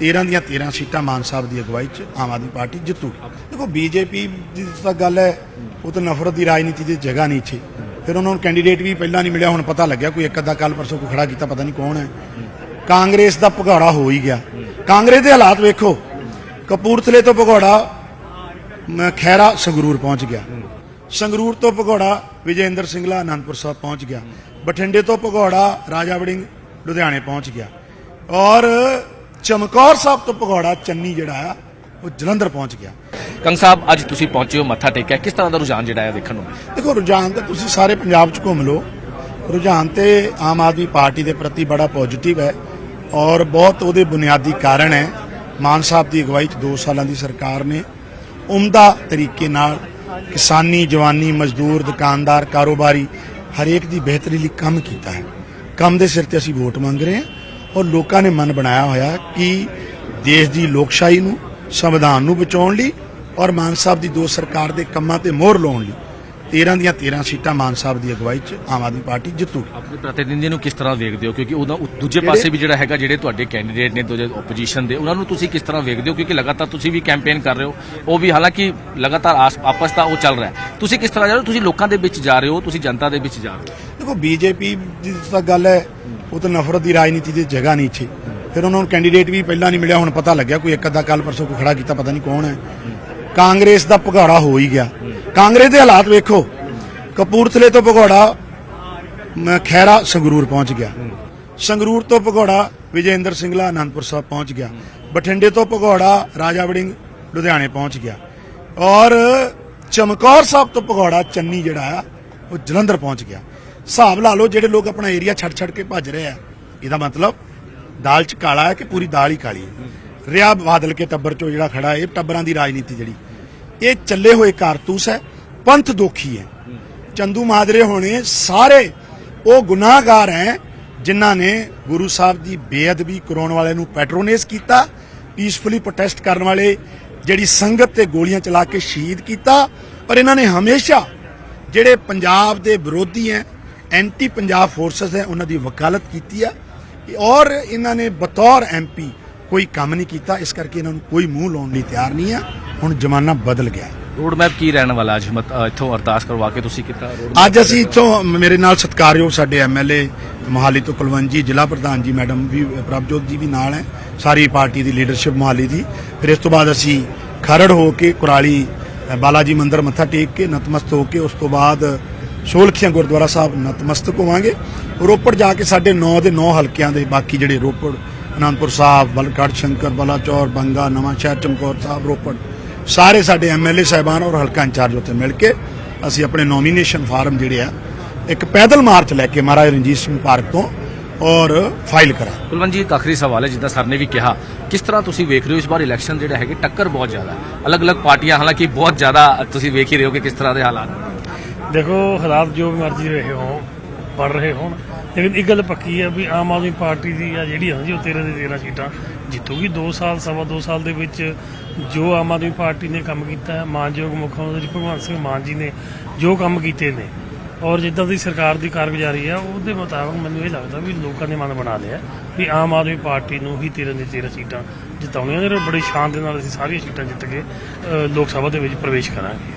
13 ਦੀਆਂ 13 ਸੀਟਾਂ ਮਾਨ ਸਾਹਿਬ ਦੀ ਅਗਵਾਈ 'ਚ ਆਮ ਆਦਮੀ ਪਾਰਟੀ ਜਿੱਤੂਗੀ। ਦੇਖੋ, ਬੀਜੇਪੀ ਦੀ ਤਾਂ ਗੱਲ ਹੈ, ਉਹ ਤਾਂ ਨਫ਼ਰਤ ਦੀ ਰਾਜਨੀਤੀ ਦੀ ਜਗ੍ਹਾ ਨਹੀਂ ਇੱਥੇ। ਫਿਰ ਉਹਨਾਂ ਨੂੰ ਕੈਂਡੀਡੇਟ ਵੀ ਪਹਿਲਾਂ ਨਹੀਂ ਮਿਲਿਆ, ਹੁਣ ਪਤਾ ਲੱਗਿਆ ਕੋਈ ਇੱਕ ਅੱਧਾ ਕੱਲ ਪਰਸੋਂ ਕੋਈ ਖੜਾ ਕੀਤਾ, ਪਤਾ ਨਹੀਂ ਕੌਣ ਹੈ। ਕਾਂਗਰਸ ਦਾ ਭਗੌੜਾ ਹੋ ਹੀ ਗਿਆ। ਕਾਂਗਰਸ ਦੇ ਹਾਲਾਤ ਵੇਖੋ, ਕਪੂਰਥਲੇ ਤੋਂ ਭਗੌੜਾ, ਮ- ਖੈਰਾ ਸੰਗਰੂਰ ਪਹੁੰਚ ਗਿਆ। ਸੰਗਰੂਰ ਤੋਂ ਭਗੌੜਾ ਵਿਜੇਂਦਰ ਸਿੰਘਲਾ ਆਨੰਦਪੁਰ ਸਾਹਿਬ ਪਹੁੰਚ ਗਿਆ। ਬਠਿੰਡੇ ਤੋਂ ਭਗੌੜਾ ਰਾਜਾ ਵੜਿੰਗ ਲੁਧਿਆਣੇ ਪਹੁੰਚ ਗਿਆ। ਔਰ ਚਮਕੌਰ ਸਾਹਿਬ ਤੋਂ ਭਗੌੜਾ ਚੰਨੀ ਜਿਹੜਾ ਆ ਉਹ ਜਲੰਧਰ ਪਹੁੰਚ ਗਿਆ। ਕੰਗ ਸਾਹਿਬ ਅੱਜ ਤੁਸੀਂ ਪਹੁੰਚੇ ਹੋ ਮੱਥਾ ਟੇਕਿਆ। ਕਿਸ ਤਰ੍ਹਾਂ ਦਾ ਰੁਝਾਨ ਜਿਹੜਾ ਹੈ ਦੇਖਣ ਨੂੰ ਦੇਖੋ ਰੁਝਾਨ ਤਾਂ ਤੁਸੀਂ ਸਾਰੇ ਪੰਜਾਬ 'ਚ ਘੁੰਮ ਲਓ। ਰੁਝਾਨ ਤੇ ਆਮ ਆਦਮੀ ਪਾਰਟੀ ਦੇ ਪ੍ਰਤੀ ਬੜਾ ਪੋਜ਼ਿਟਿਵ ਹੈ ਔਰ ਬਹੁਤ ਉਹਦੇ ਬੁਨਿਆਦੀ ਕਾਰਨ ਹੈ। ਮਾਨ ਸਾਹਿਬ ਦੀ ਅਗਵਾਈ 'ਚ 2 ਸਾਲਾਂ ਦੀ ਸਰਕਾਰ ਨੇ। ਉਮਦਾ ਤਰੀਕੇ ਨਾਲ ਕਿਸਾਨੀ ਜਵਾਨੀ ਮਜ਼ਦੂਰ ਦੁਕਾਨਦਾਰ ਕਾਰੋਬਾਰੀ ਹਰੇਕ ਦੀ ਬਿਹਤਰੀ ਲਈ ਕੰਮ ਕੀਤਾ ਹੈ। ਕੰਮ ਦੇ ਸਿਰ ਤੇ ਅਸੀਂ ਵੋਟ ਮੰਗ ਰਹੇ ਹਾਂ। ਔਰ ਲੋਕਾਂ ਨੇ ਮਨ ਬਣਾਇਆ ਹੋਇਆ ਕਿ ਦੇਸ਼ ਦੀ ਲੋਕਸ਼ਾਹੀ ਨੂੰ ਸੰਵਿਧਾਨ ਨੂੰ ਬਚਾਉਣ ਲਈ ਔਰ ਮਾਨ ਸਾਹਿਬ ਦੀ ਦੋ ਸਰਕਾਰ ਦੇ ਕੰਮਾਂ ਤੇ ਮੋਹਰ ਲਾਉਣ ਲਈ 13 ਦੀਆਂ 13 ਸੀਟਾਂ ਮਾਨ ਸਾਹਿਬ ਦੀ ਅਗਵਾਈ 'ਚ ਆਮ ਆਦਮੀ ਪਾਰਟੀ ਜਿੱਤੂਗੀ। ਆਪਣੇ ਪ੍ਰਤੀਨਿਧੀ ਨੂੰ ਕਿਸ ਤਰ੍ਹਾਂ ਵੇਖਦੇ ਹੋ? ਕਿਉਂਕਿ ਉਹਦਾ ਉਹ ਦੂਜੇ ਪਾਸੇ ਵੀ ਜਿਹੜਾ ਹੈਗਾ ਜਿਹੜੇ ਤੁਹਾਡੇ ਕੈਂਡੀਡੇਟ ਨੇ ਦੂਜੇ ਆਪੋਜੀਸ਼ਨ ਦੇ ਉਹਨਾਂ ਨੂੰ ਤੁਸੀਂ ਕਿਸ ਤਰ੍ਹਾਂ ਵੇਖਦੇ ਹੋ? ਕਿਉਂਕਿ ਲਗਾਤਾਰ ਤੁਸੀਂ ਵੀ ਕੈਂਪੇਨ ਕਰ ਰਹੇ ਹੋ। ਉਹ ਵੀ ਹਾਲਾਂਕਿ ਲਗਾਤਾਰ ਆਪਸ ਦਾ ਉਹ ਚੱਲ ਰਿਹਾ ਤੁਸੀਂ ਕਿਸ ਤਰ੍ਹਾਂ ਜਾ ਰਹੇ ਹੋ? ਤੁਸੀਂ ਲੋਕਾਂ ਦੇ ਵਿੱਚ ਜਾ ਰਹੇ ਹੋ? ਤੁਸੀਂ ਜਨਤਾ ਦੇ ਵਿੱਚ ਜਾ ਰਹੇ ਹੋ? ਦੇਖੋ ਬੀਜੇਪੀ ਦੀ ਤਾਂ ਗੱਲ ਹੈ ਉਹ ਤਾਂ ਨਫ਼ਰਤ ਦੀ ਰਾਜਨੀਤੀ ਦੀ ਜਗ੍ਹਾ ਨਹੀਂ ਇੱਥੇ ਫਿਰ ਉਹਨਾਂ ਨੂੰ ਕੈਂਡੀਡੇਟ ਵੀ ਪਹਿਲਾਂ ਨਹੀਂ ਮਿਲਿਆ, ਹੁਣ ਪਤਾ ਲੱਗਿਆ ਕੋਈ ਇੱਕ ਅੱਧਾ ਕੱਲ ਪਰਸੋਂ ਕੋਈ ਖੜਾ ਕੀਤਾ, ਪਤਾ ਨਹੀਂ ਕੌਣ ਹੈ। ਕਾਂਗਰਸ ਦਾ ਭਗੌੜਾ ਹੋ ਹੀ ਗਿਆ। ਕਾਂਗਰਸ ਦੇ ਹਾਲਾਤ ਵੇਖੋ, ਕਪੂਰਥਲੇ ਤੋਂ ਭਗੌੜਾ, ਮ- ਖੈਰਾ ਸੰਗਰੂਰ ਪਹੁੰਚ ਗਿਆ। ਸੰਗਰੂਰ ਤੋਂ ਭਗੌੜਾ ਵਿਜੇਂਦਰ ਸਿੰਘਲਾ ਆਨੰਦਪੁਰ ਸਾਹਿਬ ਪਹੁੰਚ ਗਿਆ। ਬਠਿੰਡੇ ਤੋਂ ਭਗੌੜਾ ਰਾਜਾ ਵੜਿੰਗ ਲੁਧਿਆਣੇ ਪਹੁੰਚ ਗਿਆ। ਔਰ ਚਮਕੌਰ ਸਾਹਿਬ ਤੋਂ ਭਗੌੜਾ ਚੰਨੀ ਜਿਹੜਾ ਆ, ਉਹ ਜਲੰਧਰ ਪਹੁੰਚ ਗਿਆ। ਹਿਸਾਬ ਲਾ ਲਓ ਜਿਹੜੇ ਲੋਕ ਆਪਣਾ ਏਰੀਆ ਛੱਡ ਛੱਡ ਕੇ ਭੱਜ ਰਹੇ ਆ। ਇਹਦਾ ਮਤਲਬ ਦਾਲ ਚ ਕਾਲਾ ਹੈ ਕਿ ਪੂਰੀ ਦਾਲ ਹੀ ਕਾਲੀ ਹੈ। ਰਿਆ ਬਾਦਲ ਕੇ ਟੱਬਰ ਚੋਂ ਜਿਹੜਾ ਖੜਾ ਹੈ, ਇਹ ਟੱਬਰਾਂ ਦੀ ਰਾਜਨੀਤੀ ਜਿਹੜੀ। ਇਹ ਚੱਲੇ ਹੋਏ ਕਾਰਤੂਸ ਹੈ, ਪੰਥ ਦੋਖੀ ਹੈ। ਚੰਦੂ ਮਾਜਰੇ ਹੋਣੇ ਸਾਰੇ ਉਹ ਗੁਨਾਹਗਾਰ ਹੈ ਜਿਨ੍ਹਾਂ ਨੇ ਗੁਰੂ ਸਾਹਿਬ ਦੀ ਬੇਅਦਬੀ ਕਰਾਉਣ ਵਾਲੇ ਨੂੰ ਪੈਟਰੋਨੇਸ ਕੀਤਾ ਪੀਸਫੁਲੀ ਪ੍ਰੋਟੈਸਟ ਕਰਨ ਵਾਲੇ, ਜਿਹੜੀ ਸੰਗਤ ਤੇ ਗੋਲੀਆਂ ਚਲਾ ਕੇ ਸ਼ਹੀਦ ਕੀਤਾ। ਪਰ ਇਹਨਾਂ ਨੇ ਹਮੇਸ਼ਾ ਜਿਹੜੇ ਪੰਜਾਬ ਦੇ ਵਿਰੋਧੀ ਹੈ ਐਂਟੀ ਪੰਜਾਬ ਫੋਰਸਸ ਹੈ ਉਹਨਾਂ ਦੀ ਵਕਾਲਤ ਕੀਤੀ ਹੈ ਔਰ ਇਹਨਾਂ ਨੇ ਬਤੌਰ ਐਮਪੀ ਕੋਈ ਕੰਮ ਨਹੀਂ ਕੀਤਾ ਇਸ ਕਰਕੇ ਇਹਨਾਂ ਨੂੰ ਕੋਈ ਮੂੰਹ ਲਾਉਣ ਲਈ ਤਿਆਰ ਨਹੀਂ ਆ। ਹੁਣ ਜ਼ਮਾਨਾ ਬਦਲ ਗਿਆ। ਰੋਡ ਮੈਪ ਕੀ ਰਹਿਣ ਵਾਲਾ ਅੱਜ? ਇੱਥੋਂ ਅਰਦਾਸ ਕਰਵਾ ਕੇ ਤੁਸੀਂ ਕੀਤਾ ਅੱਜ ਅਸੀਂ ਇੱਥੋਂ ਮੇਰੇ ਨਾਲ ਸਤਿਕਾਰਯੋਗ ਸਾਡੇ ਐਮਐਲਏ ਮੋਹਾਲੀ ਤੋਂ ਕੁਲਵੰਤ ਜੀ ਜ਼ਿਲ੍ਹਾ ਪ੍ਰਧਾਨ ਜੀ ਮੈਡਮ ਵੀ ਪ੍ਰਭਜੋਤ ਜੀ ਵੀ ਨਾਲ ਹੈ। ਸਾਰੀ ਪਾਰਟੀ ਦੀ ਲੀਡਰਸ਼ਿਪ ਮੋਹਾਲੀ ਦੀ। ਫਿਰ ਇਸ ਤੋਂ ਬਾਅਦ ਅਸੀਂ ਖਰੜ ਹੋ ਕੇ ਕੁਰਾਲੀ ਬਾਲਾਜੀ ਮੰਦਿਰ ਮੱਥਾ ਟੇਕ ਕੇ ਨਤਮਸਤ ਹੋ ਕੇ ਉਸ ਤੋਂ ਬਾਅਦ ਸੋਲਖੀਆਂ ਗੁਰਦੁਆਰਾ ਸਾਹਿਬ ਨਤਮਸਤਕ ਹੋਵਾਂਗੇ। ਰੋਪੜ ਜਾ ਕੇ ਸਾਡੇ 9 ਦੇ 9 ਹਲਕਿਆਂ ਦੇ ਬਾਕੀ ਜਿਹੜੇ ਰੋਪੜ, ਅਨੰਦਪੁਰ ਸਾਹਿਬ ਬਲਕੜ ਸ਼ੰਕਰ, ਬਲਾਚੌਰ, ਬੰਗਾ, ਨਵਾਂ ਸ਼ਹਿਰ, ਚਮਕੌਰ ਸਾਹਿਬ, ਰੋਪੜ, ਸਾਰੇ ਸਾਡੇ ਐਮਐਲਏ ਸਾਹਿਬਾਨ ਔਰ ਹਲਕਾ ਇੰਚਾਰਜ ਉੱਥੇ ਮਿਲ ਕੇ ਅਸੀਂ ਆਪਣੇ ਨੋਮੀਨੇਸ਼ਨ ਫਾਰਮ ਜਿਹੜੇ ਆ, ਇੱਕ ਪੈਦਲ ਮਾਰਚ ਲੈ ਕੇ ਮਹਾਰਾਜ ਰਣਜੀਤ ਸਿੰਘ ਪਾਰਕ ਤੋਂ ਔਰ ਫਾਈਲ ਕਰਾਂ। ਕੁਲਵੰਤ ਜੀ, ਇੱਕ ਆਖਰੀ ਸਵਾਲ ਹੈ, ਜਿੱਦਾਂ ਸਰ ਨੇ ਵੀ ਕਿਹਾ, ਕਿਸ ਤਰ੍ਹਾਂ ਤੁਸੀਂ ਵੇਖ ਰਹੇ ਹੋ ਇਸ ਵਾਰ ਇਲੈਕਸ਼ਨ ਜਿਹੜਾ ਹੈਗੇ, ਟੱਕਰ ਬਹੁਤ ਜ਼ਿਆਦਾ ਅਲੱਗ-ਅਲੱਗ ਪਾਰਟੀਆਂ, ਹਾਲਾਂਕਿ ਬਹੁਤ ਜ਼ਿਆਦਾ ਤੁਸੀਂ ਵੇਖ ਹੀ ਰਹੇ ਹੋ ਕਿ ਕਿਸ ਤਰ੍ਹਾਂ ਦੇ ਹਾਲਾਤ। ਦੇਖੋ ਹਾਲਾਤ ਜੋ ਵੀ ਮਰਜ਼ੀ ਰਹੇ ਹੋ ਬਣ ਰਹੇ ਹੋਣ, ਲੇਕਿਨ ਇੱਕ ਗੱਲ ਪੱਕੀ ਹੈ ਵੀ ਆਮ ਆਦਮੀ ਪਾਰਟੀ ਦੀ ਆ ਜਿਹੜੀ ਹੈ ਜੀ ਉਹ 13 ਦੇ 13 ਸੀਟਾਂ ਜਿੱਤੂਗੀ। 2 ਸਾਲ, ਸਵਾ 2 ਸਾਲ ਦੇ ਵਿੱਚ ਜੋ ਆਮ ਆਦਮੀ ਪਾਰਟੀ ਨੇ ਕੰਮ ਕੀਤਾ ਮਾਨਯੋਗ ਮੁੱਖ ਮੰਤਰੀ ਭਗਵੰਤ ਸਿੰਘ ਮਾਨ ਜੀ ਨੇ ਜੋ ਕੰਮ ਕੀਤੇ ਨੇ, ਔਰ ਜਿੱਦਾਂ ਦੀ ਸਰਕਾਰ ਦੀ ਕਾਰਗੁਜ਼ਾਰੀ ਆ ਉਹਦੇ ਮੁਤਾਬਕ ਮੈਨੂੰ ਇਹ ਲੱਗਦਾ ਵੀ ਲੋਕਾਂ ਨੇ ਮਨ ਬਣਾ ਲਿਆ ਵੀ ਆਮ ਆਦਮੀ ਪਾਰਟੀ ਨੂੰ ਹੀ 13 ਦੇ 13 ਸੀਟਾਂ ਜਿਤਾਉਣੀਆਂ ਨੇ, ਔਰ ਬੜੀ ਸ਼ਾਨ ਦੇ ਨਾਲ ਅਸੀਂ ਸਾਰੀਆਂ ਸੀਟਾਂ ਜਿੱਤ ਕੇ ਲੋਕ ਸਭਾ ਦੇ ਵਿੱਚ ਪ੍ਰਵੇਸ਼ ਕਰਾਂਗੇ।